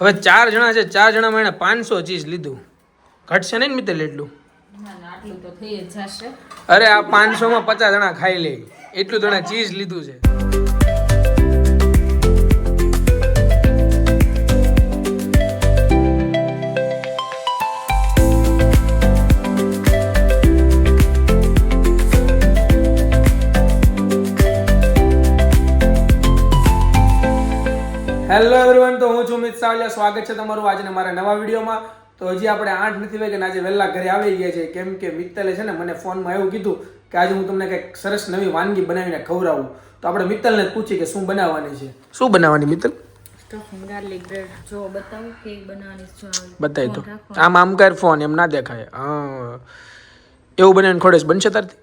હવે ચાર જણા છે ચાર જણામાં એને પાંચસો ચીજ લીધું. ઘટશે નહીં મિત્ર એટલું? અરે આ પાંચસોમાં પચાસ જણા ખાઈ લે. એટલું જણા ચીઝ લીધું છે. હેલો એવરીવન તો હું છું મિત સાવલિયા. સ્વાગત છે તમારું આજના મારા નવા વિડીયોમાં. તો હજી આપણે આઠ નથી વાગ્યા આજે વહેલા ઘરે આવી ગયા છે કેમ કે મિત્તલે છે ને મને ફોનમાં એવું કીધું કે આજે હું તમને કંઈક સરસ નવી વાનગી બનાવીને ખવડાવું. તો આપણે મિત્તલને પૂછી કે શું બનાવવાની છે. શું બનાવવાની મિત્તલ? સ્ટફિંગ ગાર્લિક બ્રેડ જો બતાવું તો આમ આમ કર ફોન એમ ના દેખાય. હા. એવું બનાવીને ખોડેશ બનશે તારથી?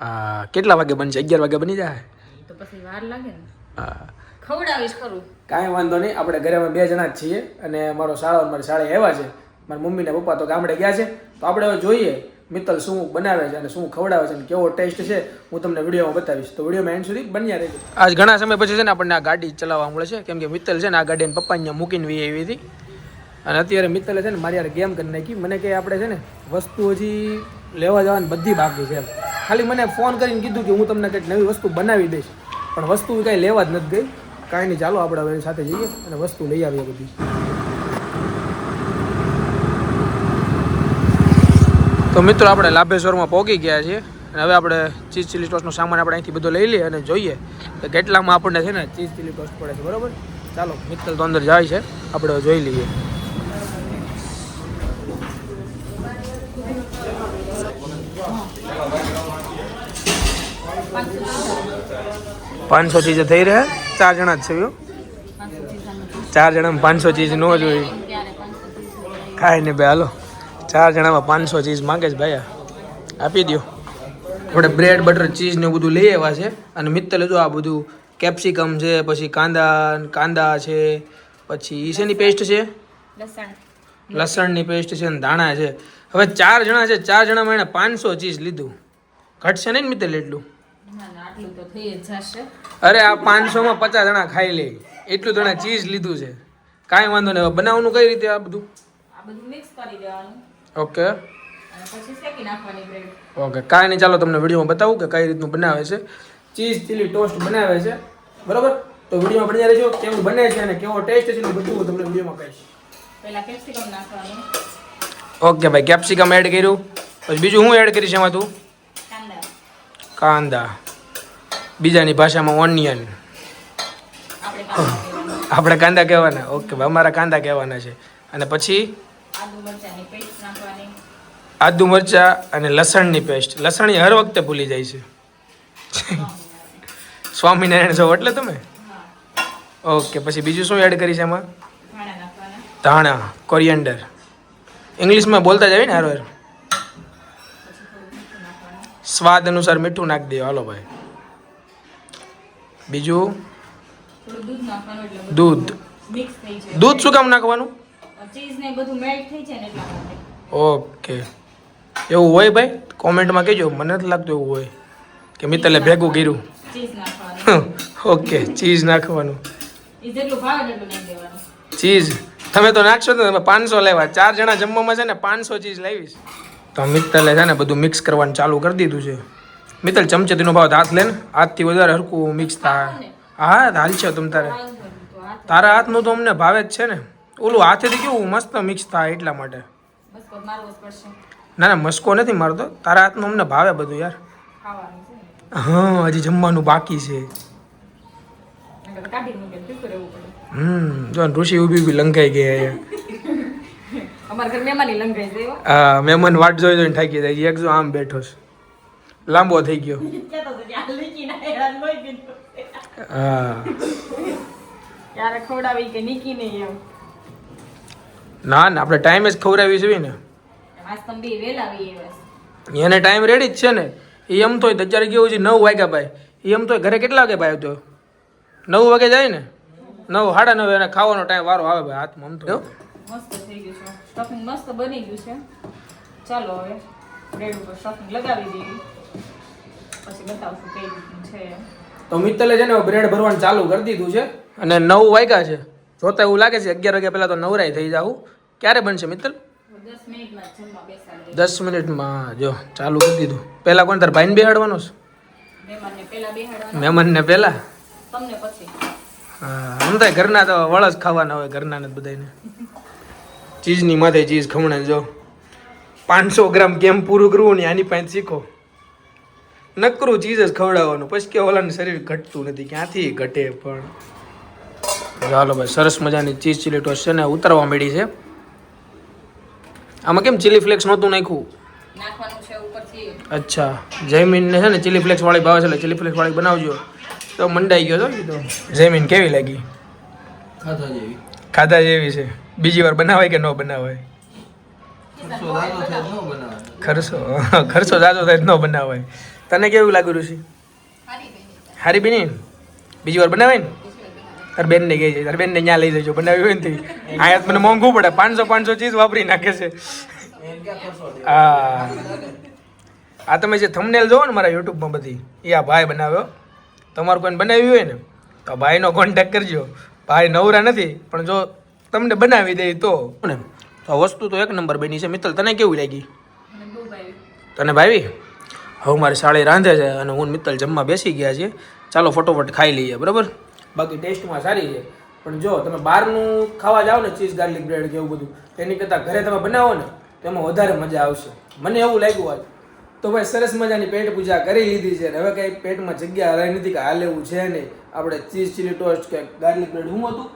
હા કેટલા વાગે બનશે? અગિયાર વાગે બની જાય તો પછી વાર લાગે ને. હા ખવડાવીશ ખરું. કાંઈ વાંધો નહીં આપણે ઘરે અમે બે જણા જ છીએ અને મારો શાળા મારી શાળાએ આવ્યા છે. મારા મમ્મી ને પપ્પા તો ગામડે ગયા છે. તો આપણે હવે જોઈએ મિત્તલ શું બનાવે છે અને શું ખવડાવે છે અને કેવો ટેસ્ટ છે હું તમને વિડીયોમાં બતાવીશ. તો વિડીયોમાં એન્ડ સુધી બન્યા રહેજો. આજ ઘણા સમય પછી છે ને આપણને આ ગાડી ચલાવવા મળે છે. કેમ કે મિત્તલ છે ને આ ગાડી પપ્પા અહીંયા મૂકીને વી આવી હતી. અને અત્યારે મિત્તલે છે ને મારી યાર ગેમ કરી નાખી. મને કે આપણે છે ને વસ્તુ હજી લેવા જવાની બધી બાકી છે એમ. ખાલી મને ફોન કરીને કીધું કે હું તમને કંઈક નવી વસ્તુ બનાવી દઈશ. પણ વસ્તુ કાંઈ લેવા જ નથી ગઈ. કાંઈ નહીં, ચાલો આપણે હવે એની સાથે જઈએ અને વસ્તુ લઈ આવીએ બધી. તો મિત્રો, આપણે લાભેશ્વરમાં પહોંચી ગયા છીએ અને હવે આપણે ચીઝ ચીલી ટોસ્ટનો સામાન આપણે અહીંથી બધો લઈ લઈએ અને જોઈએ કે કેટલામાં આપણને છે ને ચીઝ ચીલી ટોસ્ટ પડે છે, બરાબર? ચાલો, મિત્તલ તો અંદર જાય છે. આપણે જોઈ લઈએ. પાંચસો ચીજ થઈ રહ્યા? ચાર જણા જ છે ચાર જણામાં પાંચસો ચીજ ન જોઈએ કાંઈ નહીં ભાઈ ખાય ને બે હાલો. ચાર જણામાં પાંચસો ચીઝ માંગે છે ભાઈ આપી દો આપણે બ્રેડ બટર ચીઝ ને બધું લઈ આવ્યા છે. અને મિત્તલ જો આ બધું કેપ્સિકમ છે પછી કાંદા કાંદા છે પછી શેની પેસ્ટ છે? લસણની પેસ્ટ છે અને ધાણા છે. હવે ચાર જણા છે. ચાર જણામાં એણે પાંચસો ચીઝ લીધું. ઘટશે નહીં મિત્તલ એટલું? અરે આ પાંચસોમાં પચાસ જણા ખાઈ લે. એટલું જણા ચીઝ લીધું છે. કાંઈ વાંધો નહીં. હવે બનાવવાનું કઈ રીતે આ બધું? આ બધું મિક્સ કરી દેવાનું. ઓકે. ઓકે. કાંઈ નહીં ચાલો તમને વિડીયોમાં બતાવું કે કઈ રીતનું બનાવે છે. ચીઝ ચીલી ટોસ્ટ બનાવે છે. બરોબર? તો વિડીયોમાં બની રહેજો. કેવું બને છે અને કેવો ટેસ્ટ છે બધું હું તમને વિડીયોમાં કહીશ. પહેલા કેપ્સિકમ નાખવાનું. ઓકે ભાઈ કેપ્સિકમ એડ કર્યું. પછી બીજું હું એડ કરીશ એમાં તું? કાંદા. બીજાની ભાષામાં ઓનિયન આપણે કાંદા કહેવાના. ઓકે અમારા કાંદા કહેવાના છે. અને પછી? આદુ મરચા અને લસણની પેસ્ટ. લસણ હર વખતે ભૂલી જાય છે. સ્વામિનારાયણ છો એટલે તમે? ઓકે, પછી બીજું શું એડ કરીશ એમાં? ધાણા કોરિયન્ડર ઇંગ્લિશમાં બોલતા જ આવી ને હારો હારો. પછી થોડું મીઠું નાખવાનું સ્વાદ અનુસાર મીઠું નાખી દે. હાલો ભાઈ. બીજું? દૂધ. દૂધ શું કામ નાખવાનું? ઓકે. એવું હોય ભાઈ? કોમેન્ટમાં કહેજો. મને નથી લાગતું એવું હોય. કે મિત્તલે ભેગું કર્યું. ઓકે. ચીઝ નાખવાનું. ચીઝ. તમે તો નાખશો ને. તમે પાંચસો લેવા. ચાર જણા જમવામાં છે ને, પાંચસો ચીઝ લાવીશ. તો મિત્તલે છે ને બધું મિક્સ કરવાનું ચાલુ કરી દીધું છે. મિત્તલ ચમચેતીનો ભાવ હાથ લે ને. હાથથી વધારે હરકું મિક્સ થાય હા હાલ છે તમ તારે. તારા હાથનું તો અમને ભાવે જ છે ને. ઓલું હાથેથી કેવું મસ્ત મિક્સ થાય એટલા માટે. ના ના, મસ્કો નથી મારતો. તારા હાથનું અમને ભાવે બધું યાર. હા, હજી જમવાનું બાકી છે. હમ, જો ઋષિ ઊભી ઊભી લંકાઈ ગયા. અમારા ઘર મહેમાની લંઘાઈ જાય હો. મહેમાન વાટ જોઈ જોઈને થાકી જાય. એક જો આમ બેઠો છે. લાંબો થઈ ગયો. હા. ક્યારે ખવડાવી કે નીકી નહીં એમ. ના ના આપણે ટાઈમે જ ખવડાવી છે ને. એને ટાઈમ રેડી જ છે ને. એ એમ તો અત્યારે કેવું છે નવ વાગ્યા ભાઈ. એ એમ તો ઘરે કેટલા વાગે ભાઈ તો નવ વાગે જાય ને? નવ સાડા નવ એને ખાવાનો ટાઈમ વારો આવે ભાઈ હાથમાં આમ તો. મસ્ત થઈ ગયું છે. સ્ટફિંગ મસ્ત બની ગયું છે. ચાલો હવે બ્રેડ ઉપર સ્ટફિંગ લગાવી દઈએ. પછી બતાવશું કઈ રીતનું છે. તો મિત્તલે છે ને બ્રેડ ભરવાનું ચાલુ કરી દીધું છે. અને નવ વાગ્યા છે. જોતા એવું લાગે છે અગિયાર વાગ્યા પહેલાં તો નવરાઈ થઈ જાવું ક્યારે બનશે મિત્તલ? દસ મિનિટમાં જો ચાલુ કરી દીધું. પહેલાં કોણ તાર ભાઈને બેહાડવાનો છે? મહેમાનને પહેલા પહેલાં? તમને પછી. હા થાય ઘરના તો વળસ ખાવાના હોય ઘરના ને બધાને ચીઝની માથે ચીઝ ખમણે જો. પાંચસો ગ્રામ કેમ પૂરું કરવું ને આની પાસે શીખો. નકરું ચીઝ જ ખવડાવવાનું. પછી કે ઓલાનું શરીર ઘટતું નથી ક્યાંથી ઘટે પણ. ચાલો ભાઈ સરસ મજાની ચીઝ ચીલી ટોસ્ટ છે ને ઉતરવા મળી છે. આમાં કેમ ચીલી ફ્લેક્સ નહોતું નાખ્યું? અચ્છા છે ને અચ્છા જયમીનને છે ને ચીલી ફ્લેક્સ વાળી ભાવે છે એટલે ચીલી ફ્લેક્સ વાળી બનાવજો. તો મંડાઈ ગયો તો. જયમીન કેવી લાગી? ખાધા જેવી. ખાધા જેવી છે. બીજી વાર બનાવાય કે ન બનાવાય? ખર્ચો લાગો બનાવે ખર્ચો જાજો થાય ન બનાવાય. તને કેવું લાગ્યું ઋષિ હારી બેની. બીજી વાર બનાવાય ને? તાર બેનને કહે છે તાર બેનને ત્યાં લઈ જજો બનાવ્યું હોય ને અહીંયા મને મોંઘું પડે પાંચસો પાંચસો ચીજ વાપરી નાખે છે. થાય? આ આ તમે જે થંબનેલ જોવો ને મારા યુટ્યુબમાં બધી એ આ ભાઈ બનાવ્યો. તમારું કોઈને બનાવ્યું હોય ને તો આ ભાઈનો કોન્ટેક્ટ કરજો. ભાઈ નવરા નથી પણ જો તમને બનાવી દે તો. ને તો આ વસ્તુ તો એક નંબર બની છે. મિત્તલ તને કેવું લાગી? તને ભાવી? હવે મારી સાળી રાંધે છે અને હું મિત્તલ જમવા બેસી ગયા છે ચાલો ફટોફટ ખાઈ લઈએ બરાબર? બાકી ટેસ્ટમાં સારી છે. પણ જો તમે બહારનું ખાવા જાઓ ને ચીઝ ગાર્લિક બ્રેડ કે એવું બધું તેની કરતાં ઘરે તમે બનાવો ને તો એમાં વધારે મજા આવશે. મને એવું લાગ્યું આજ. તો ભાઈ સરસ મજાની પેટ પૂજા કરી લીધી છે ને. હવે કંઈ પેટમાં જગ્યા રહી નથી કે હાલ એવું છે નહીં. આપણે ચીઝ ચીલી ટોસ્ટ કે ગાર્લિક બ્રેડ શું હતું.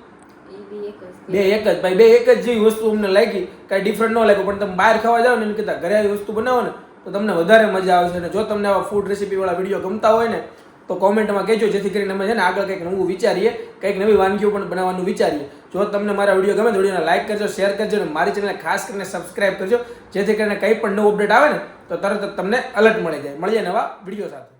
બી એક જ ભાઈ બે એક જ જેવી વસ્તુ અમને લાગી. કાંઈ ડિફરન્ટ ન લાગ્યું પણ તમે બહાર ખાવા જાઓ ને એમ કરતાં ઘરે આવી વસ્તુ બનાવો ને તો તમને વધારે મજા આવશે. અને જો તમને આવા ફૂડ રેસીપીવાળા વીડિયો ગમતા હોય ને તો કોમેન્ટમાં કહેજો જેથી કરીને અમે છે ને આગળ કંઈક નવું વિચારીએ કંઈક નવી વાનગીઓ પણ બનાવવાનું વિચારીએ. જો તમને મારા વીડિયો ગમે તો વિડીયોને લાઈક કરજો શેર કરજો અને મારી ચેનલને ખાસ કરીને સબસ્ક્રાઇબ કરજો જેથી કરીને કંઈ પણ નવું અપડેટ આવે ને તો તરત જ તમને અલર્ટ મળી જાય. મળીએ નવા વીડિયો સાથે.